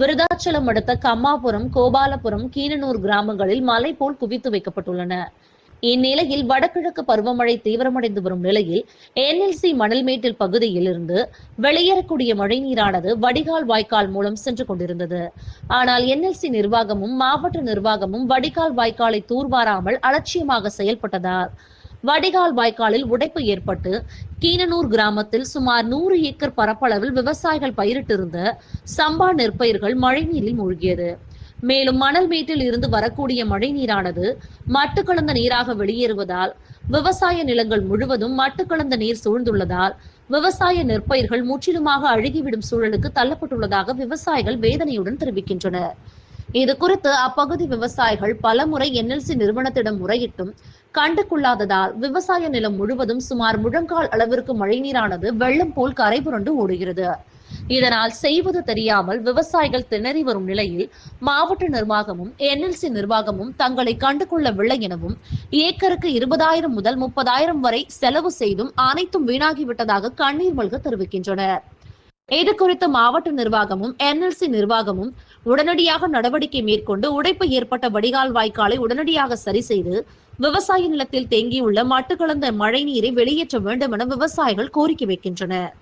விருதாச்சலம் அடுத்த கம்மாபுரம் கோபாலபுரம் கீரனூர் கிராமங்களில் மலை போல் குவித்து வைக்கப்பட்டுள்ளன. இந்நிலையில் வடகிழக்கு பருவமழை தீவிரமடைந்து வரும் நிலையில் என்எல்சி மணல்மேட்டில் பகுதியில் இருந்து வெளியேறக்கூடிய மழைநீரானது வடிகால் வாய்க்கால் மூலம் சென்று கொண்டிருந்தது. ஆனால் என்எல்சி நிர்வாகமும் மாவட்ட நிர்வாகமும் வடிகால் வாய்க்காலை தூர்வாராமல் அலட்சியமாக செயல்பட்டதால் வடிகால் வாய்க்காலில் உடைப்பு ஏற்பட்டு கீனனூர் கிராமத்தில் சுமார் நூறு ஏக்கர் பரப்பளவில் விவசாயிகள் பயிரிட்டிருந்த சம்பா நெற்பயிர்கள் மழைநீரில் மூழ்கியது. மேலும் மணல் மேட்டில் இருந்து வரக்கூடிய மழை நீரானது மட்டு கலந்த நீராக வெளியேறுவதால் விவசாய நிலங்கள் முழுவதும் மட்டு கலந்த நீர் சூழ்ந்துள்ளதால் விவசாய நெற்பயிர்கள் முற்றிலுமாக அழுகிவிடும் சூழலுக்கு தள்ளப்பட்டுள்ளதாக விவசாயிகள் வேதனையுடன் தெரிவிக்கின்றனர். இது குறித்து அப்பகுதி விவசாயிகள் பலமுறை என்எல்சி நிறுவனத்திடம் முறையிட்டும் கண்டுகொள்ளாததால் விவசாய நிலம் முழுவதும் சுமார் முழங்கால் அளவிற்கு மழைநீரானது வெள்ளம் போல் கரை புரண்டு ஓடுகிறது. இதனால் செய்வது தெரியாமல் விவசாயிகள் திணறி வரும் நிலையில் மாவட்ட நிர்வாகமும் என்எல்சி நிர்வாகமும் தங்களை கண்டுகொள்ளவில்லை எனவும் ஏக்கருக்கு இருபதாயிரம் முதல் முப்பதாயிரம் வரை செலவு செய்தும் அனைத்தும் வீணாகிவிட்டதாக கண்ணீர் மல்க தெரிவிக்கின்றனர். இது குறித்து மாவட்ட நிர்வாகமும் என்எல்சி நிர்வாகமும் உடனடியாக நடவடிக்கை மேற்கொண்டு உடைப்பு ஏற்பட்ட வடிகால் வாய்க்காலை உடனடியாக சரி செய்து விவசாய நிலத்தில் தேங்கியுள்ள மட்டு கலந்த மழை நீரை வெளியேற்ற வேண்டும் என விவசாயிகள் கோரிக்கை வைக்கின்றனர்.